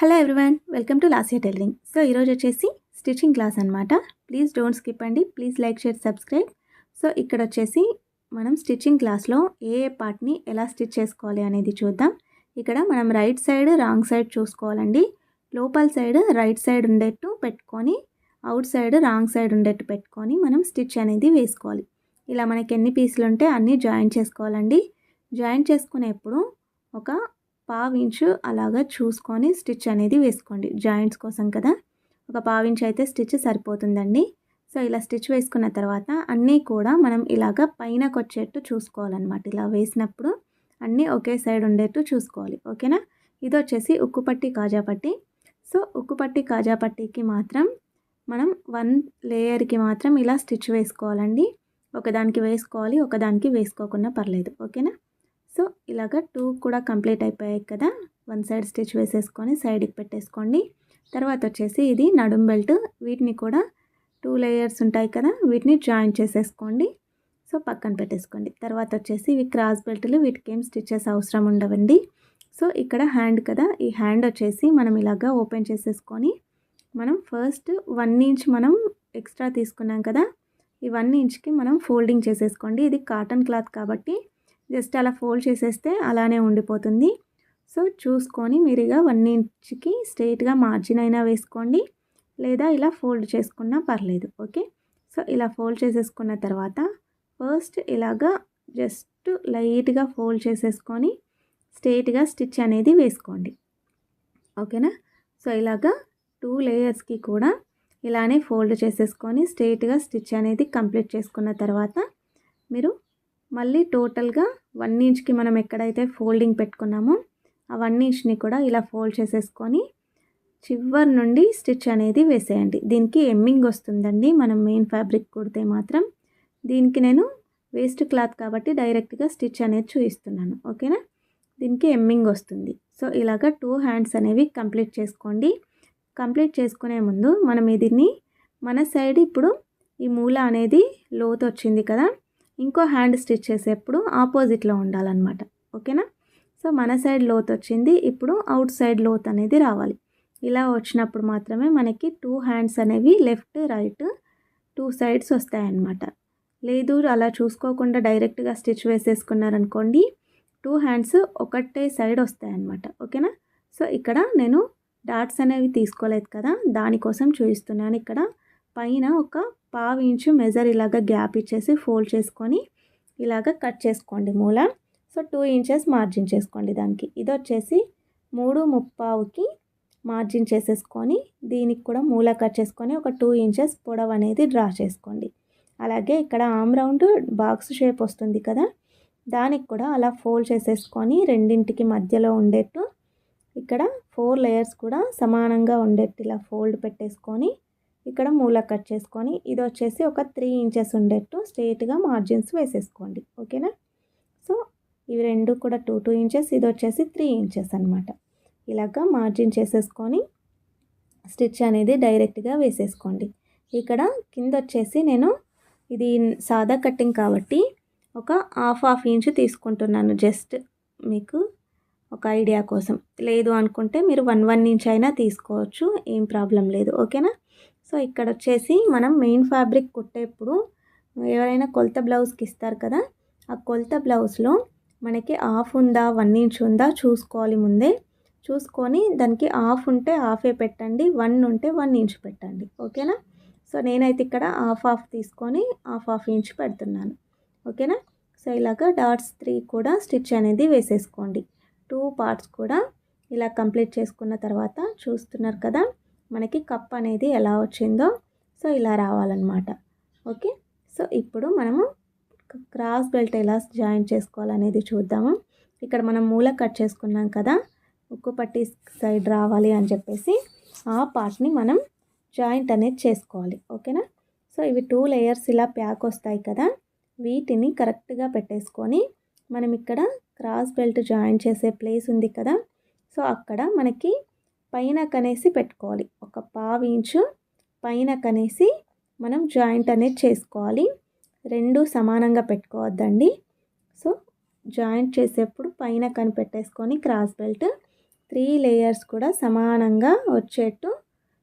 Hello everyone welcome to last year tailoring so ఈరోజు వచ్చేసి stitching class అనమాట please don't skip అండి. Please like share subscribe so ఇక్కడ వచ్చేసి మనం స్టిచ్చింగ్ క్లాస్లో ఏ ఏ పార్ట్ని ఎలా స్టిచ్ చేసుకోవాలి అనేది చూద్దాం. ఇక్కడ మనం రైట్ సైడ్ రాంగ్ సైడ్ చూసుకోవాలండి. లోపల సైడ్ రైట్ సైడ్ ఉండేట్టు పెట్టుకొని అవుట్ సైడ్ రాంగ్ సైడ్ ఉండేట్టు పెట్టుకొని మనం స్టిచ్ అనేది వేసుకోవాలి. ఇలా మనకి ఎన్ని పీసులు ఉంటే అన్నీ జాయిన్ చేసుకోవాలండి. జాయిన్ చేసుకునేప్పుడు ఒక పావించు అలాగా చూసుకొని స్టిచ్ అనేది వేసుకోండి. జాయింట్స్ కోసం కదా. ఒక పావించు అయితే స్టిచ్ సరిపోతుందండి. సో ఇలా స్టిచ్ వేసుకున్న తర్వాత అన్నీ కూడా మనం ఇలాగ పైనకు వచ్చేట్టు చూసుకోవాలన్నమాట. ఇలా వేసినప్పుడు అన్నీ ఒకే సైడ్ ఉండేట్టు చూసుకోవాలి. ఓకేనా? ఇది వచ్చేసి ఉక్కుపట్టి కాజాపట్టి సో ఉక్కుపట్టి కాజాపట్టికి మాత్రం మనం వన్ లేయర్కి మాత్రం ఇలా స్టిచ్ వేసుకోవాలండి. ఒకదానికి వేసుకోవాలి ఒకదానికి వేసుకోకుండా పర్లేదు. ఓకేనా? సో ఇలాగ టూ కూడా కంప్లీట్ అయిపోయాయి కదా. వన్ సైడ్ స్టిచ్ వేసేసుకొని సైడ్కి పెట్టేసుకోండి. తర్వాత వచ్చేసి ఇది నడుం బెల్ట్. వీటిని కూడా టూ లేయర్స్ ఉంటాయి కదా వీటిని జాయిన్ చేసేసుకోండి. సో పక్కన పెట్టేసుకోండి. తర్వాత వచ్చేసి ఇవి క్రాస్ బెల్ట్లు వీటికి ఏం స్టిచ్చెస్ అవసరం ఉండవండి. సో ఇక్కడ హ్యాండ్ కదా ఈ హ్యాండ్ వచ్చేసి మనం ఇలాగా ఓపెన్ చేసేసుకొని మనం ఫస్ట్ వన్ ఇంచ్ మనం ఎక్స్ట్రా తీసుకున్నాం కదా ఈ వన్ ఇంచ్కి మనం ఫోల్డింగ్ చేసేసుకోండి. ఇది కాటన్ క్లాత్ కాబట్టి జస్ట్ అలా ఫోల్డ్ చేసేస్తే అలానే ఉండిపోతుంది. సో చూసుకొని మీరు ఇక వన్ ఇంచ్కి స్ట్రైట్గా మార్జిన్ అయినా వేసుకోండి. లేదా ఇలా ఫోల్డ్ చేసుకున్నా పర్లేదు. ఓకే? సో ఇలా ఫోల్డ్ చేసేసుకున్న తర్వాత ఫస్ట్ ఇలాగా జస్ట్ లైట్గా ఫోల్డ్ చేసేసుకొని స్ట్రైట్గా స్టిచ్ అనేది వేసుకోండి. ఓకేనా? సో ఇలాగా టూ లేయర్స్కి కూడా ఇలానే ఫోల్డ్ చేసేసుకొని స్ట్రైట్గా స్టిచ్ అనేది కంప్లీట్ చేసుకున్న తర్వాత మీరు మళ్ళీ టోటల్గా వన్ ఇంచ్కి మనం ఎక్కడైతే ఫోల్డింగ్ పెట్టుకున్నామో ఆ వన్ ఇంచ్ని కూడా ఇలా ఫోల్డ్ చేసేసుకొని చివరి నుండి స్టిచ్ అనేది వేసేయండి. దీనికి ఎమ్మింగ్ వస్తుందండి. మనం మెయిన్ ఫ్యాబ్రిక్ కుడితే మాత్రం దీనికి నేను వేస్ట్ క్లాత్ కాబట్టి డైరెక్ట్గా స్టిచ్ అనేది చూపిస్తున్నాను. ఓకేనా? దీనికి ఎమ్మింగ్ వస్తుంది. సో ఇలాగ టూ హ్యాండ్స్ అనేవి కంప్లీట్ చేసుకోండి. కంప్లీట్ చేసుకునే ముందు మనం దీన్ని మన సైడ్ ఇప్పుడు ఈ మూల అనేది లోతు వచ్చింది కదా ఇంకో హ్యాండ్ స్టిచ్ చేసేప్పుడు ఆపోజిట్లో ఉండాలన్నమాట. ఓకేనా? సో మన సైడ్ లోత్ వచ్చింది. ఇప్పుడు అవుట్ సైడ్ లోత్ అనేది రావాలి. ఇలా వచ్చినప్పుడు మాత్రమే మనకి టూ హ్యాండ్స్ అనేవి లెఫ్ట్ రైట్ టూ సైడ్స్ వస్తాయన్నమాట. లేదు అలా చూసుకోకుండా డైరెక్ట్గా స్టిచ్ వేసేసుకున్నారనుకోండి టూ హ్యాండ్స్ ఒకటే సైడ్ వస్తాయన్నమాట. ఓకేనా? సో ఇక్కడ నేను డాట్స్ అనేవి తీసుకోలేదు కదా దానికోసం చూపిస్తున్నాను ఇక్కడ. పైన ఒక పావు ఇంచు మెజర్ ఇలాగ గ్యాప్ ఇచ్చేసి ఫోల్డ్ చేసుకొని ఇలాగ కట్ చేసుకోండి మూల. సో టూ ఇంచెస్ మార్జిన్ చేసుకోండి దానికి. ఇది వచ్చేసి మూడు ముప్పావుకి మార్జిన్ చేసేసుకొని దీనికి కూడా మూల కట్ చేసుకొని ఒక టూ ఇంచెస్ పొడవు అనేది డ్రా చేసుకోండి. అలాగే ఇక్కడ ఆమ్ రౌండ్ బాక్స్ షేప్ వస్తుంది కదా దానికి కూడా అలా ఫోల్డ్ చేసేసుకొని రెండింటికి మధ్యలో ఉండేట్టు ఇక్కడ ఫోర్ లేయర్స్ కూడా సమానంగా ఉండేట్టు ఇలా ఫోల్డ్ పెట్టేసుకొని ఇక్కడ మూల కట్ చేసుకొని ఇది వచ్చేసి ఒక త్రీ ఇంచెస్ ఉండేట్టు స్ట్రేట్గా మార్జిన్స్ వేసేసుకోండి. ఓకేనా? సో ఇవి రెండు కూడా టూ టూ ఇంచెస్ ఇది వచ్చేసి త్రీ ఇంచెస్ అనమాట ఇలాగ మార్జిన్ చేసేసుకొని స్టిచ్ అనేది డైరెక్ట్గా వేసేసుకోండి. ఇక్కడ కింద వచ్చేసి నేను ఇది సాదా కటింగ్ కాబట్టి ఒక హాఫ్ హాఫ్ ఇంచ్ తీసుకుంటున్నాను జస్ట్ మీకు ఒక ఐడియా కోసం. లేదు అనుకుంటే మీరు వన్ వన్ ఇంచ్ అయినా తీసుకోవచ్చు ఏం ప్రాబ్లం లేదు. ఓకేనా? సో ఇక్కడ వచ్చేసి మనం మెయిన్ ఫ్యాబ్రిక్ కుట్టేప్పుడు ఎవరైనా కొలత బ్లౌజ్కి ఇస్తారు కదా ఆ కొలత బ్లౌజ్లో మనకి ఆఫ్ ఉందా వన్ ఇంచ్ ఉందా చూసుకోవాలి ముందే. చూసుకొని దానికి ఆఫ్ ఉంటే ఆఫే పెట్టండి వన్ ఉంటే వన్ ఇంచ్ పెట్టండి. ఓకేనా? సో నేనైతే ఇక్కడ హాఫ్ హాఫ్ తీసుకొని హాఫ్ హాఫ్ ఇంచ్ పెడుతున్నాను. ఓకేనా? సో ఇలాగ డాట్స్ త్రీ కూడా స్టిచ్ అనేది వేసేసుకోండి. టూ పార్ట్స్ కూడా ఇలా కంప్లీట్ చేసుకున్న తర్వాత చూస్తున్నారు కదా మనకి కప్ అనేది ఎలా వచ్చిందో సో ఇలా రావాలన్నమాట. ఓకే? సో ఇప్పుడు మనము క్రాస్ బెల్ట్ ఎలా జాయిన్ చేసుకోవాలనేది చూద్దాము. ఇక్కడ మనం మూల కట్ చేసుకున్నాం కదా ఉక్కు పట్టి సైడ్ రావాలి అని చెప్పేసి ఆ పార్ట్ని మనం జాయింట్ అనేది చేసుకోవాలి. ఓకేనా? సో ఇవి టూ లేయర్స్ ఇలా ప్యాక్ వస్తాయి కదా వీటిని కరెక్ట్గా పెట్టేసుకొని మనం ఇక్కడ క్రాస్ బెల్ట్ జాయిన్ చేసే ప్లేస్ ఉంది కదా సో అక్కడ మనకి పైన కనేసి పెట్టుకోవాలి. ఒక పావు ఇంచు పైన కనేసి మనం జాయింట్ అనేది చేసుకోవాలి. రెండు సమానంగా పెట్టుకోవద్దండి. సో జాయింట్ చేసేప్పుడు పైన కనిపెట్టేసుకొని క్రాస్ బెల్ట్ త్రీ లేయర్స్ కూడా సమానంగా వచ్చేట్టు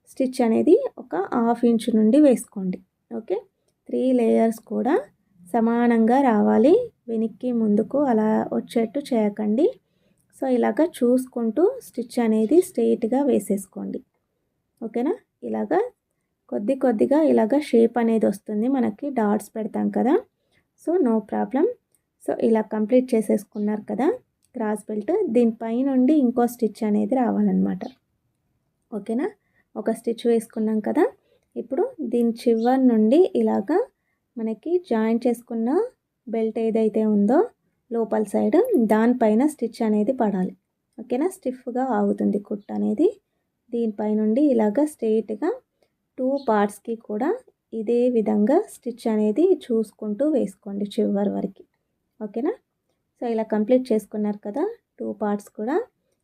స్టిచ్ అనేది ఒక హాఫ్ ఇంచ్ నుండి వేసుకోండి. ఓకే? త్రీ లేయర్స్ కూడా సమానంగా రావాలి. వెనక్కి ముందుకు అలా వచ్చేట్టు చేయకండి. సో ఇలాగ చూసుకుంటూ స్టిచ్ అనేది స్ట్రెయిట్గా వేసేసుకోండి. ఓకేనా? ఇలాగా కొద్ది కొద్దిగా ఇలాగ షేప్ అనేది వస్తుంది. మనకి డాట్స్ పెడతాం కదా? So no problem. సో ఇలా కంప్లీట్ చేసేసుకున్నారు కదా? Cross belt. దీనిపై నుండి ఇంకో స్టిచ్ అనేది రావాలన్నమాట. ఓకేనా? ఒక స్టిచ్ వేసుకున్నాం కదా? ఇప్పుడు దీని చివరి నుండి ఇలాగా మనకి జాయిన్ చేసుకున్న బెల్ట్ ఏదైతే ఉందో లోపల సైడ్ దానిపైన స్టిచ్ అనేది పడాలి. ఓకేనా? స్టిఫ్గా ఆగుతుంది కుట్ అనేది. దీనిపై నుండి ఇలాగ స్ట్రెయిట్గా టూ పార్ట్స్కి కూడా ఇదే విధంగా స్టిచ్ అనేది చూసుకుంటూ వేసుకోండి చివరి వరకు. ఓకేనా? సో ఇలా కంప్లీట్ చేసుకున్నారు కదా టూ పార్ట్స్ కూడా.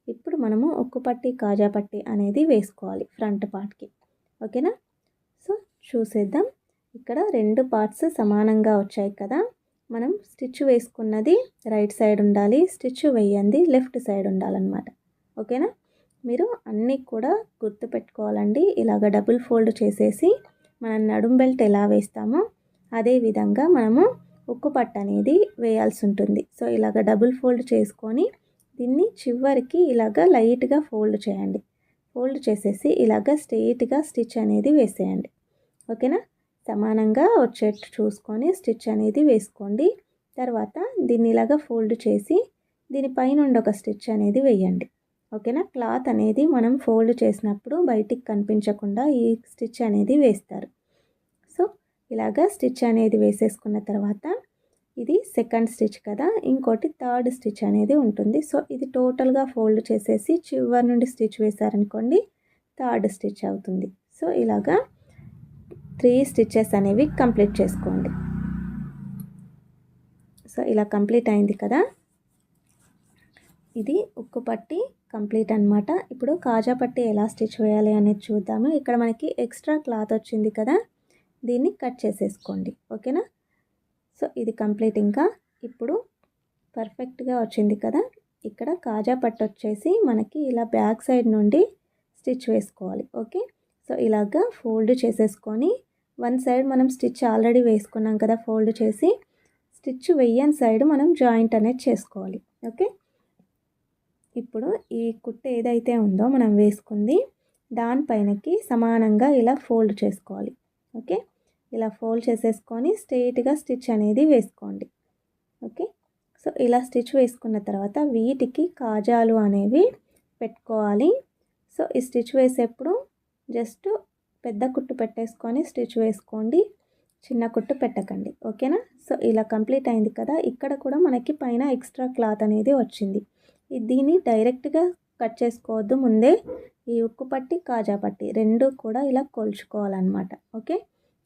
ఇప్పుడు మనము ఉక్కు పట్టి కాజా పట్టి అనేది వేసుకోవాలి ఫ్రంట్ పార్ట్కి ఓకేనా? సో చూసేద్దాం. ఇక్కడ రెండు పార్ట్స్ సమానంగా వచ్చాయి కదా. మనం స్టిచ్ వేసుకున్నది రైట్ సైడ్ ఉండాలి స్టిచ్ వేయండి లెఫ్ట్ సైడ్ ఉండాలన్నమాట. ఓకేనా? మీరు అన్నీ కూడా గుర్తుపెట్టుకోవాలండి ఇలాగ డబుల్ ఫోల్డ్ చేసేసి మనం నడుం బెల్ట్ ఎలా వేస్తామో అదే విధంగా మనము ఉక్కు పట్టు అనేది వేయాల్సి ఉంటుంది. సో ఇలాగ డబుల్ ఫోల్డ్ చేసుకొని దీన్ని చివరికి ఇలాగ లైట్గా ఫోల్డ్ చేయండి. ఫోల్డ్ చేసేసి ఇలాగ స్ట్రెయిట్గా స్టిచ్ అనేది వేసేయండి. ఓకేనా? సమానంగా వచ్చేట్టు చూసుకొని స్టిచ్ అనేది వేసుకోండి. తర్వాత దీన్ని ఇలాగా ఫోల్డ్ చేసి దీనిపైన ఒక స్టిచ్ అనేది వేయండి. ఓకేనా? క్లాత్ అనేది మనం ఫోల్డ్ చేసినప్పుడు బయటికి కనిపించకుండా ఈ స్టిచ్ అనేది వేస్తారు. సో ఇలాగా స్టిచ్ అనేది వేసేసుకున్న తర్వాత ఇది సెకండ్ స్టిచ్ కదా ఇంకోటి థర్డ్ స్టిచ్ అనేది ఉంటుంది. సో ఇది టోటల్గా ఫోల్డ్ చేసేసి చివరి నుండి స్టిచ్ వేశారనుకోండి థర్డ్ స్టిచ్ అవుతుంది. సో ఇలాగా త్రీ స్టిచ్చెస్ అనేవి కంప్లీట్ చేసుకోండి. సో ఇలా కంప్లీట్ అయింది కదా? ఇది ఉక్కు పట్టి కంప్లీట్ అనమాట ఇప్పుడు కాజా పట్టి ఎలా స్టిచ్ వేయాలి అనేది చూద్దాము. ఇక్కడ మనకి ఎక్స్ట్రా క్లాత్ వచ్చింది కదా? దీన్ని కట్ చేసేసుకోండి. ఓకేనా? సో ఇది కంప్లీట్ ఇంకా. ఇప్పుడు పర్ఫెక్ట్గా వచ్చింది కదా? ఇక్కడ కాజా పట్టు వచ్చేసి మనకి ఇలా బ్యాక్ సైడ్ నుండి స్టిచ్ వేసుకోవాలి. ఓకే? సో ఇలాగా ఫోల్డ్ చేసేసుకొని వన్ సైడ్ మనం స్టిచ్ ఆల్రెడీ వేసుకున్నాం కదా ఫోల్డ్ చేసి స్టిచ్ వెయ్యని సైడ్ మనం జాయింట్ అనేది చేసుకోవాలి. ఓకే? ఇప్పుడు ఈ కుట్ట ఏదైతే ఉందో మనం వేసుకుంది దానిపైనకి సమానంగా ఇలా ఫోల్డ్ చేసుకోవాలి. ఓకే? ఇలా ఫోల్డ్ చేసేసుకొని స్ట్రెయిట్గా స్టిచ్ అనేది వేసుకోండి. ఓకే? సో ఇలా స్టిచ్ వేసుకున్న తర్వాత వీటికి కాజాలు అనేవి పెట్టుకోవాలి. సో ఈ స్టిచ్ వేసేప్పుడు జస్ట్ పెద్ద కుట్టు పెట్టేసుకొని స్టిచ్ వేసుకోండి. చిన్న కుట్టు పెట్టకండి. ఓకేనా? సో ఇలా కంప్లీట్ అయింది కదా. ఇక్కడ కూడా మనకి పైన ఎక్స్ట్రా క్లాత్ అనేది వచ్చింది. దీన్ని డైరెక్ట్గా కట్ చేసుకోవద్దు ముందే. ఈ ఉక్కు పట్టి కాజా పట్టి రెండు కూడా ఇలా కొలుచుకోవాలన్నమాట. ఓకే?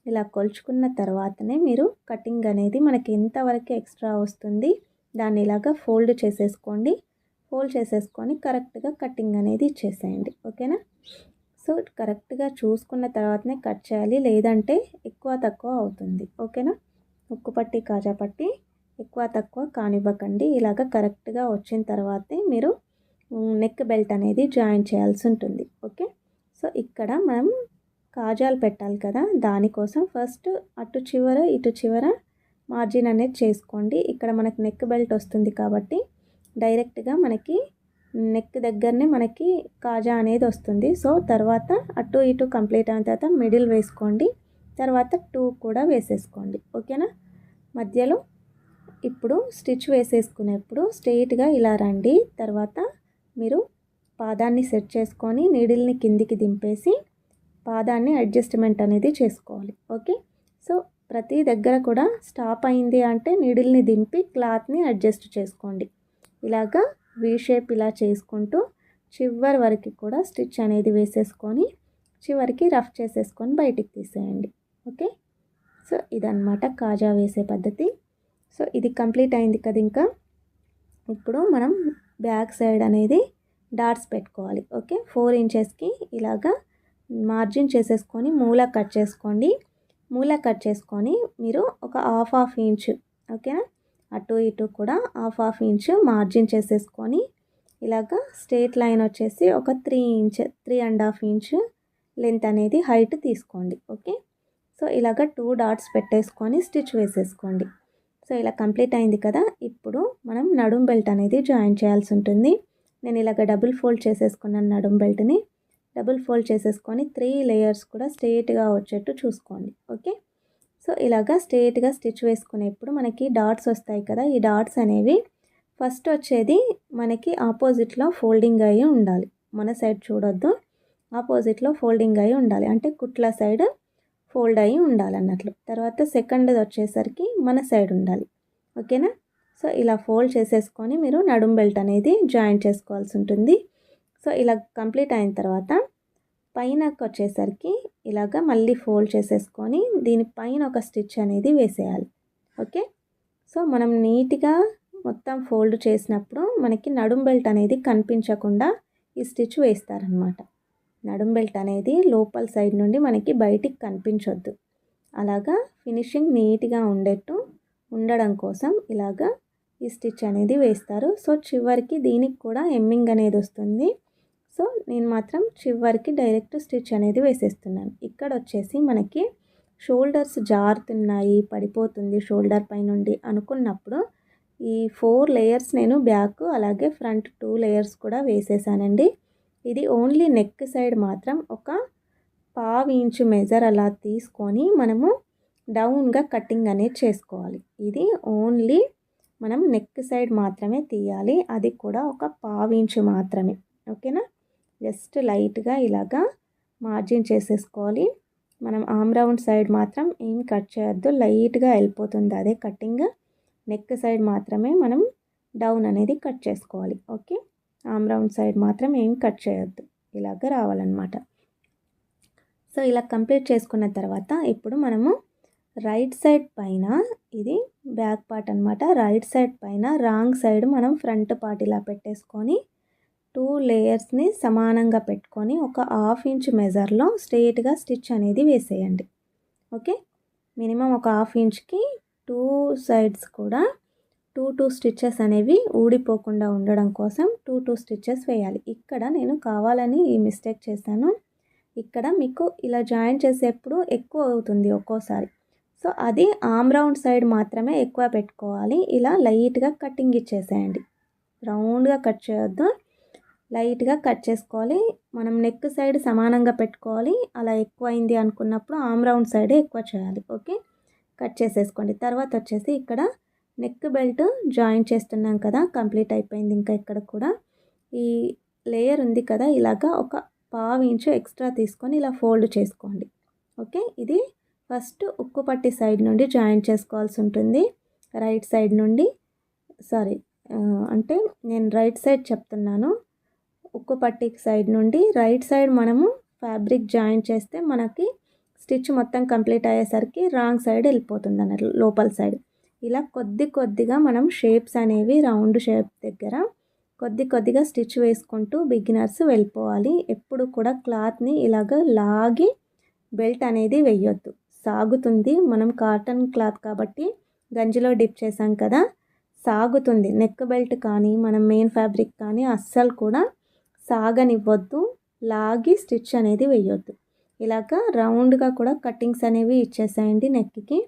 ఇలా కొలుచుకున్న తర్వాతనే మీరు కటింగ్ అనేది మనకి ఎంతవరకు ఎక్స్ట్రా వస్తుంది. దాన్ని ఇలాగా ఫోల్డ్ చేసేసుకోండి. ఫోల్డ్ చేసేసుకొని కరెక్ట్గా కటింగ్ అనేది ఇచ్చేసేయండి ఓకేనా? సో కరెక్ట్గా చూసుకున్న తర్వాతనే కట్ చేయాలి. లేదంటే ఎక్కువ తక్కువ అవుతుంది. ఓకేనా? ఉక్కు పట్టి కాజా పట్టి ఎక్కువ తక్కువ కానివ్వకండి. ఇలాగ కరెక్ట్గా వచ్చిన తర్వాతే మీరు నెక్ బెల్ట్ అనేది జాయిన్ చేయాల్సి ఉంటుంది. ఓకే? సో ఇక్కడ మనం కాజాలు పెట్టాలి కదా? దానికోసం ఫస్ట్ అటు చివర ఇటు చివర మార్జిన్ అనేది చేసుకోండి. ఇక్కడ మనకి నెక్ బెల్ట్ వస్తుంది కాబట్టి డైరెక్ట్గా మనకి నెక్ దగ్గరనే మనకి కాజా అనేది వస్తుంది. సో తర్వాత అటు ఇటు కంప్లీట్ అయిన తర్వాత మిడిల్ వేసుకోండి. తర్వాత టూ కూడా వేసేసుకోండి. ఓకేనా? మధ్యలో ఇప్పుడు స్టిచ్ వేసేసుకునేప్పుడు స్ట్రెయిట్గా ఇలా రండి. తర్వాత మీరు పాదాన్ని సెట్ చేసుకొని నీడిల్ని కిందికి దింపేసి పాదాన్ని అడ్జస్ట్మెంట్ అనేది చేసుకోవాలి. ఓకే? సో ప్రతి దగ్గర కూడా స్టాప్ అయింది అంటే నీడిల్ని దింపి క్లాత్ని అడ్జస్ట్ చేసుకోండి. ఇలాగా వీ షేప్ ఇలా చేసుకుంటూ చివరి వరకు కూడా స్టిచ్ అనేది వేసేసుకొని చివరికి రఫ్ చేసేసుకొని బయటికి తీసేయండి. ఓకే సో ఇదన్నమాట కాజా వేసే పద్ధతి. సో ఇది కంప్లీట్ అయింది కదా ఇంకా. ఇప్పుడు మనం బ్యాక్ సైడ్ అనేది డాట్స్ పెట్టుకోవాలి. ఓకే ఫోర్ ఇంచెస్కి ఇలాగా మార్జిన్ చేసేసుకొని మూల కట్ చేసుకోండి. మూల కట్ చేసుకొని మీరు ఒక హాఫ్ హాఫ్ ఇంచ్ ఓకేనా అటు ఇటు కూడా హాఫ్ హాఫ్ ఇంచ్ మార్జిన్ చేసేసుకొని ఇలాగ స్ట్రేట్ లైన్ వచ్చేసి ఒక three inch three and half inch length అనేది హైట్ తీసుకోండి ఓకే? సో ఇలాగ టూ డాట్స్ పెట్టేసుకొని స్టిచ్ వేసేసుకోండి. సో ఇలా కంప్లీట్ అయింది కదా? ఇప్పుడు మనం నడుం బెల్ట్ అనేది జాయిన్ చేయాల్సి ఉంటుంది. నేను ఇలాగ డబుల్ ఫోల్డ్ చేసేసుకున్నాను నడుం బెల్ట్ని. డబుల్ ఫోల్డ్ చేసేసుకొని త్రీ లేయర్స్ కూడా స్ట్రేట్గా వచ్చేట్టు చూసుకోండి ఓకే? సో ఇలాగా స్ట్రేట్గా స్టిచ్ వేసుకునేప్పుడు మనకి డాట్స్ వస్తాయి కదా ఈ డాట్స్ అనేవి ఫస్ట్ వచ్చేది మనకి ఆపోజిట్లో ఫోల్డింగ్ అయ్యి ఉండాలి. మన సైడ్ చూడొద్దు ఆపోజిట్లో ఫోల్డింగ్ అయ్యి ఉండాలి. అంటే కుట్ల సైడ్ ఫోల్డ్ అయ్యి ఉండాలి అన్నట్లు. తర్వాత సెకండ్ వచ్చేసరికి మన సైడ్ ఉండాలి. ఓకేనా? సో ఇలా ఫోల్డ్ చేసేసుకొని మీరు నడుం బెల్ట్ అనేది జాయిన్ చేసుకోవాల్సి ఉంటుంది. సో ఇలా కంప్లీట్ అయిన తర్వాత పైనకు వచ్చేసరికి ఇలాగ మళ్ళీ ఫోల్డ్ చేసేసుకొని దీనిపైన ఒక స్టిచ్ అనేది వేసేయాలి. ఓకే? సో మనం నీట్గా మొత్తం ఫోల్డ్ చేసినప్పుడు మనకి నడుం బెల్ట్ అనేది కనిపించకుండా ఈ స్టిచ్ వేస్తారనమాట నడుం బెల్ట్ అనేది లోపల సైడ్ నుండి మనకి బయటికి కనిపించొద్దు. అలాగా ఫినిషింగ్ నీట్గా ఉండేట్టు ఉండడం కోసం ఇలాగా ఈ స్టిచ్ అనేది వేస్తారు. సో చివరికి దీనికి కూడా ఎమ్మింగ్ అనేది వస్తుంది. సో నేను మాత్రం చివరికి డైరెక్ట్ స్టిచ్ అనేది వేసేస్తున్నాను. ఇక్కడ వచ్చేసి మనకి షోల్డర్స్ జారుతున్నాయి పడిపోతుంది షోల్డర్ పై నుండి అనుకున్నప్పుడు ఈ ఫోర్ లేయర్స్ నేను బ్యాక్ అలాగే ఫ్రంట్ టూ లేయర్స్ కూడా వేసేసానండి. ఇది ఓన్లీ నెక్ సైడ్ మాత్రం ఒక పావు ఇంచు మెజర్ అలా తీసుకొని మనము డౌన్గా కటింగ్ అనేది చేసుకోవాలి. ఇది ఓన్లీ మనం నెక్ సైడ్ మాత్రమే తీయాలి అది కూడా ఒక పావు ఇంచు మాత్రమే. ఓకేనా? జస్ట్ లైట్గా ఇలాగా మార్జిన్ చేసేసుకోవాలి. మనం ఆమ్ రౌండ్ సైడ్ మాత్రం ఏం కట్ చేయొద్దు. లైట్గా వెళ్ళిపోతుంది అదే కటింగ్ నెక్ సైడ్ మాత్రమే మనం డౌన్ అనేది కట్ చేసుకోవాలి. ఓకే? ఆమ్ రౌండ్ సైడ్ మాత్రం ఏం కట్ చేయొద్దు. ఇలాగ రావాలన్నమాట. సో ఇలా కంప్లీట్ చేసుకున్న తర్వాత ఇప్పుడు మనము రైట్ సైడ్ పైన ఇది బ్యాక్ పార్ట్ అనమాట రైట్ సైడ్ పైన రాంగ్ సైడ్ మనం ఫ్రంట్ పార్ట్ ఇలా పెట్టేసుకొని టూ లేయర్స్ని సమానంగా పెట్టుకొని ఒక హాఫ్ ఇంచ్ మెజర్లో స్ట్రెయిట్గా స్టిచ్ అనేది వేసేయండి. ఓకే? మినిమం ఒక హాఫ్ ఇంచ్కి టూ సైడ్స్ కూడా టూ టూ స్టిచ్చెస్ అనేవి ఊడిపోకుండా ఉండడం కోసం టూ టూ స్టిచ్చెస్ వేయాలి. ఇక్కడ నేను కావాలని ఈ మిస్టేక్ చేశాను. ఇక్కడ మీకు ఇలా జాయిన్ చేసేప్పుడు ఎక్కువ అవుతుంది ఒక్కోసారి. సో అది ఆమ్ రౌండ్ సైడ్ మాత్రమే ఎక్కువ పెట్టుకోవాలి. ఇలా లైట్గా కటింగ్ ఇచ్చేసేయండి. రౌండ్గా కట్ చేయొద్దు. లైట్గా కట్ చేసుకోవాలి. మనం నెక్ సైడ్ సమానంగా పెట్టుకోవాలి. అలా ఎక్కువైంది అనుకున్నప్పుడు ఆమ్ రౌండ్ సైడే ఎక్కువ చేయాలి. ఓకే? కట్ చేసేసుకోండి. తర్వాత వచ్చేసి ఇక్కడ నెక్ బెల్ట్ జాయిన్ చేస్తున్నాం కదా కంప్లీట్ అయిపోయింది ఇంకా ఇక్కడ కూడా. ఈ లేయర్ ఉంది కదా ఇలాగా ఒక పావు ఇంచు ఎక్స్ట్రా తీసుకొని ఇలా ఫోల్డ్ చేసుకోండి. ఓకే? ఇది ఫస్ట్ ఉక్కు పట్టి సైడ్ నుండి జాయిన్ చేసుకోవాల్సి ఉంటుంది. రైట్ సైడ్ నుండి సారీ అంటే నేను రైట్ సైడ్ చెప్తున్నాను. ఉక్కు పట్టి సైడ్ నుండి రైట్ సైడ్ మనము ఫ్యాబ్రిక్ జాయిన్ చేస్తే మనకి స్టిచ్ మొత్తం కంప్లీట్ అయ్యేసరికి రాంగ్ సైడ్ వెళ్ళిపోతుంది అన్నట్లు లోపల సైడ్. ఇలా కొద్ది కొద్దిగా మనం షేప్స్ అనేవి రౌండ్ షేప్ దగ్గర కొద్ది కొద్దిగా స్టిచ్ వేసుకుంటూ బిగినర్స్ వెళ్ళిపోవాలి. ఎప్పుడు కూడా క్లాత్ని ఇలాగ లాగి బెల్ట్ అనేది వెయ్యొద్దు సాగుతుంది. మనం కాటన్ క్లాత్ కాబట్టి గంజిలో డిప్ చేసాం కదా సాగుతుంది. నెక్ బెల్ట్ కానీ మనం మెయిన్ ఫ్యాబ్రిక్ కానీ అస్సలు కూడా సాగనివ్వద్దు లాగి స్టిచ్ అనేది వేయొద్దు ఇలాగ రౌండ్గా కూడా కటింగ్స్ అనేవి ఇచ్చేసాయండి నెక్కి.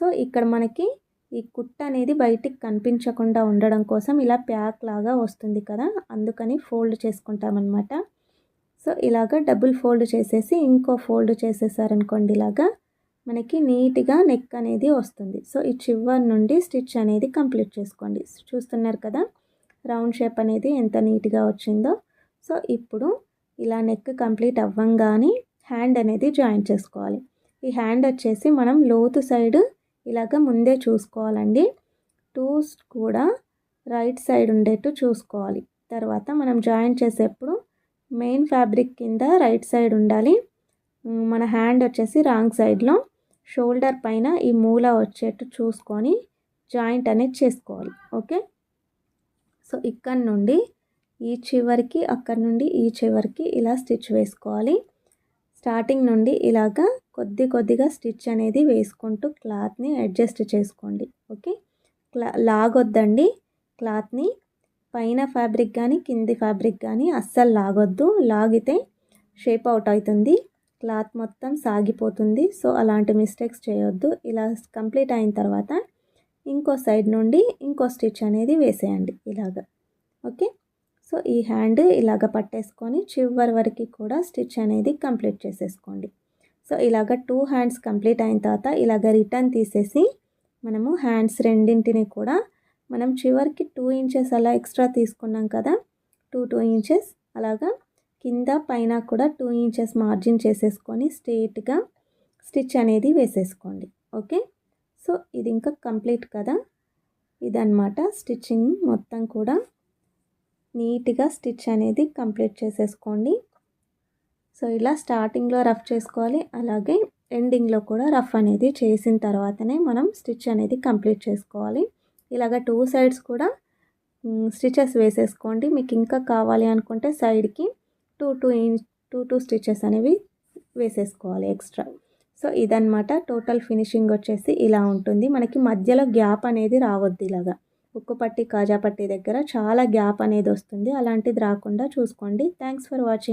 సో ఇక్కడ మనకి ఈ కుట్ట అనేది బయటికి కనిపించకుండా ఉండడం కోసం ఇలా ప్యాక్ లాగా వస్తుంది కదా అందుకని ఫోల్డ్ చేసుకుంటామన్నమాట. సో ఇలాగ డబుల్ ఫోల్డ్ చేసేసి ఇంకో ఫోల్డ్ చేసేసారనుకోండి ఇలాగా మనకి నీట్గా నెక్ అనేది వస్తుంది. సో ఈ చివరి నుండి స్టిచ్ అనేది కంప్లీట్ చేసుకోండి. చూస్తున్నారు కదా రౌండ్ షేప్ అనేది ఎంత నీట్గా వచ్చిందో. సో ఇప్పుడు ఇలా నెక్ కంప్లీట్ అవ్వంగానే హ్యాండ్ అనేది జాయిన్ చేసుకోవాలి. ఈ హ్యాండ్ వచ్చేసి మనం లోతు సైడ్ ఇలాగ ముందే చూసుకోవాలండి. టూస్ కూడా రైట్ సైడ్ ఉండేట్టు చూసుకోవాలి. తర్వాత మనం జాయిన్ చేసేప్పుడు మెయిన్ ఫ్యాబ్రిక్ కింద రైట్ సైడ్ ఉండాలి. మన హ్యాండ్ వచ్చేసి రాంగ్ సైడ్లో షోల్డర్ పైన ఈ మూల వచ్చేట్టు చూసుకొని జాయింట్ అనేది చేసుకోవాలి. ఓకే సో ఇక్కడ నుండి ఈ చివరికి అక్కడ నుండి ఈ చివరికి ఇలా స్టిచ్ వేసుకోవాలి. స్టార్టింగ్ నుండి ఇలాగా కొద్ది కొద్దిగా స్టిచ్ అనేది వేసుకుంటూ క్లాత్ని అడ్జస్ట్ చేసుకోండి. ఓకే? క్లా లాగొద్దండి. క్లాత్ని పైన ఫ్యాబ్రిక్ కానీ కింది ఫ్యాబ్రిక్ కానీ అస్సలు లాగొద్దు. లాగితే షేప్ అవుట్ అవుతుంది. క్లాత్ మొత్తం సాగిపోతుంది. సో అలాంటి మిస్టేక్స్ చేయొద్దు. ఇలా కంప్లీట్ అయిన తర్వాత ఇంకో సైడ్ నుండి ఇంకో స్టిచ్ అనేది వేసేయండి ఇలాగ. ఓకే? సో ఈ హ్యాండ్ ఇలాగ పట్టేసుకొని చివరి వరకు కూడా స్టిచ్ అనేది కంప్లీట్ చేసేసుకోండి. సో ఇలాగ టూ హ్యాండ్స్ కంప్లీట్ అయిన తర్వాత ఇలాగ రిటర్న్ తీసేసి మనము హ్యాండ్స్ రెండింటిని కూడా మనం చివరికి టూ ఇంచెస్ అలా ఎక్స్ట్రా తీసుకున్నాం కదా టూ టూ ఇంచెస్ అలాగా కింద పైన కూడా టూ ఇంచెస్ మార్జిన్ చేసేసుకొని స్ట్రేట్గా స్టిచ్ అనేది వేసేసుకోండి. ఓకే? సో ఇది ఇంకా కంప్లీట్ కదా? ఇదన్నమాట స్టిచ్చింగ్ మొత్తం కూడా. నీట్గా స్టిచ్ అనేది కంప్లీట్ చేసేసుకోండి. సో ఇలా స్టార్టింగ్లో రఫ్ చేసుకోవాలి. అలాగే ఎండింగ్లో కూడా రఫ్ అనేది చేసిన తర్వాతనే మనం స్టిచ్ అనేది కంప్లీట్ చేసుకోవాలి. ఇలాగ టూ సైడ్స్ కూడా స్టిచెస్ వేసేసుకోండి. మీకు ఇంకా కావాలి అనుకుంటే సైడ్కి two two inch two two stitches అనేవి వేసేసుకోవాలి ఎక్స్ట్రా. సో ఇదనమాట టోటల్ ఫినిషింగ్ వచ్చేసి ఇలా ఉంటుంది. మనకి మధ్యలో గ్యాప్ అనేది రావద్దు ఇలాగా. ఉక్కు పట్టి కాజా పట్టి దగ్గర చాలా గ్యాప్ అనేది వస్తుంది. అలాంటిది రాకుండా చూసుకోండి. Thanks for watching